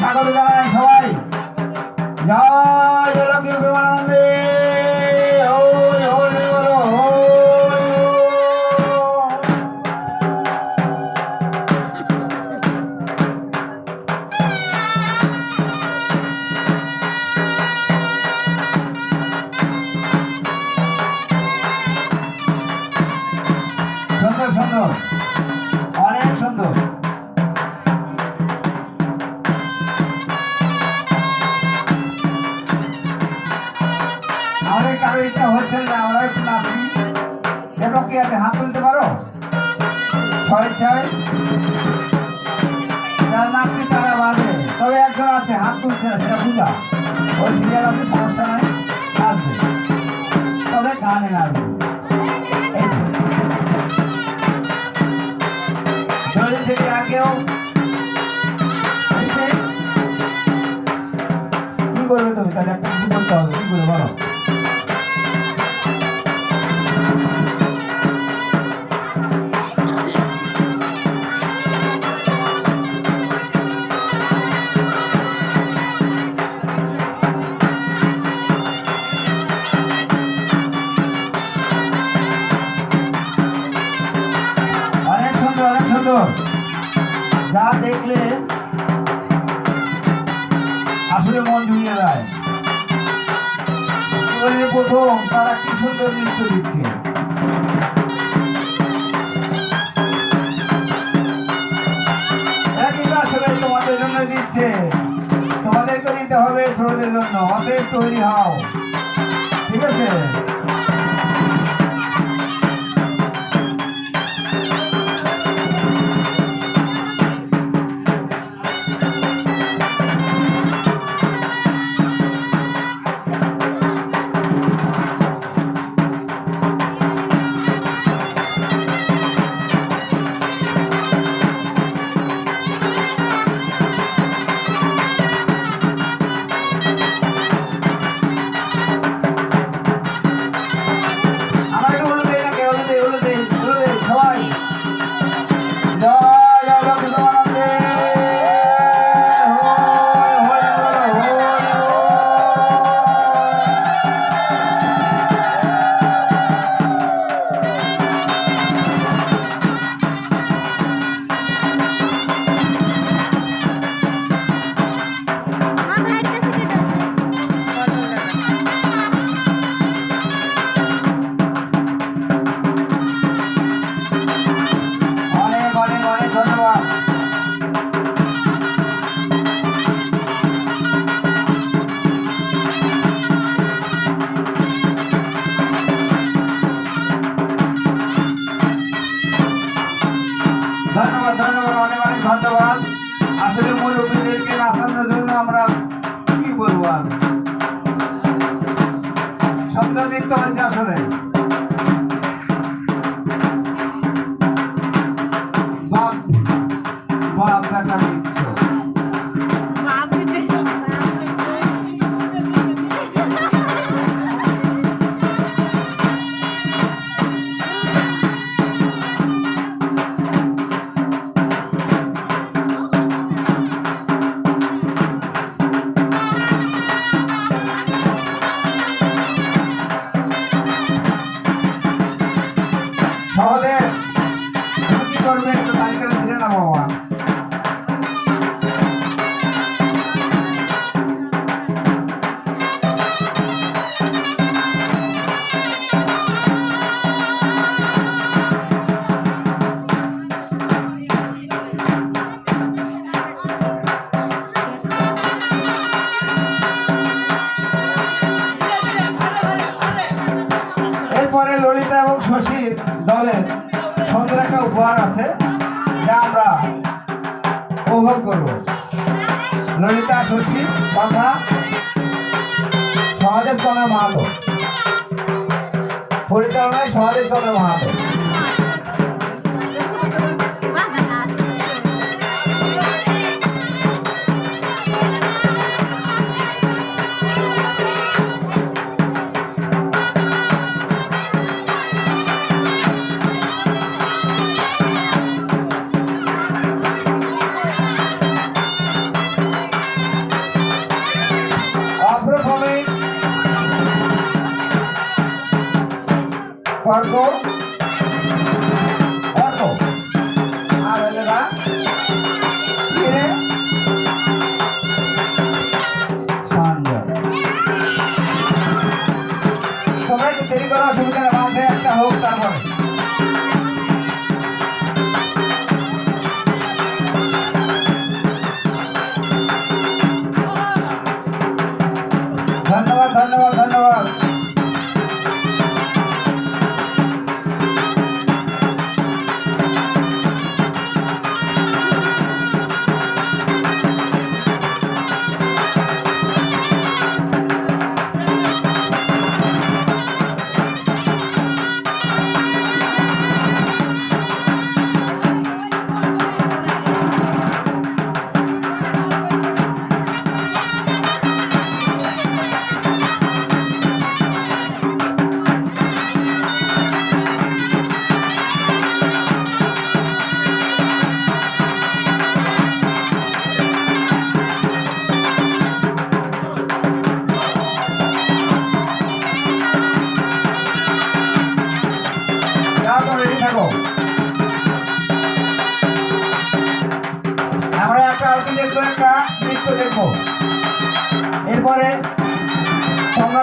স্বাগত জানাই সবাই। জয় আমাদের হচ্ছেন ইচ্ছা হচ্ছে না আমরা একটু নাচি দেখো কি আছে হাত তুলতে পারো? ছয় ছয় নাচছে তারা বাজে তবে একজন আছে, হাত তুলছে না, সেটা পূজা ওই সিরিয়াল আছে, সমস্যা নাই তবে গানে নাচবে দেখলে আসলে মন জুড়িয়ে যায়। প্রথম, তারা কি সুন্দর নৃত্য দিচ্ছে। আসলে তোমাদের জন্য দিচ্ছে। তোমাদেরকে দিতে হবে ছোটদের জন্য। অতএব তৈরি হও। ঠিক আছে? সুন্দর নৃত্য হচ্ছে আসলে ললিতা শশী তথা সহদেব চন্দ্র মাহাতো। পরিচালনায় সহদেব চন্দ্র মাহাতো। কর্ক কর্ক আর গা ছিঁড়ে সঞ্জয় একটু দেরি করা অসুবিধা মাঝে একটা হোক, তারপরে। ধন্যবাদ ধন্যবাদ। একটা একটা নৃত্য দেখব। এরপরে তোমরা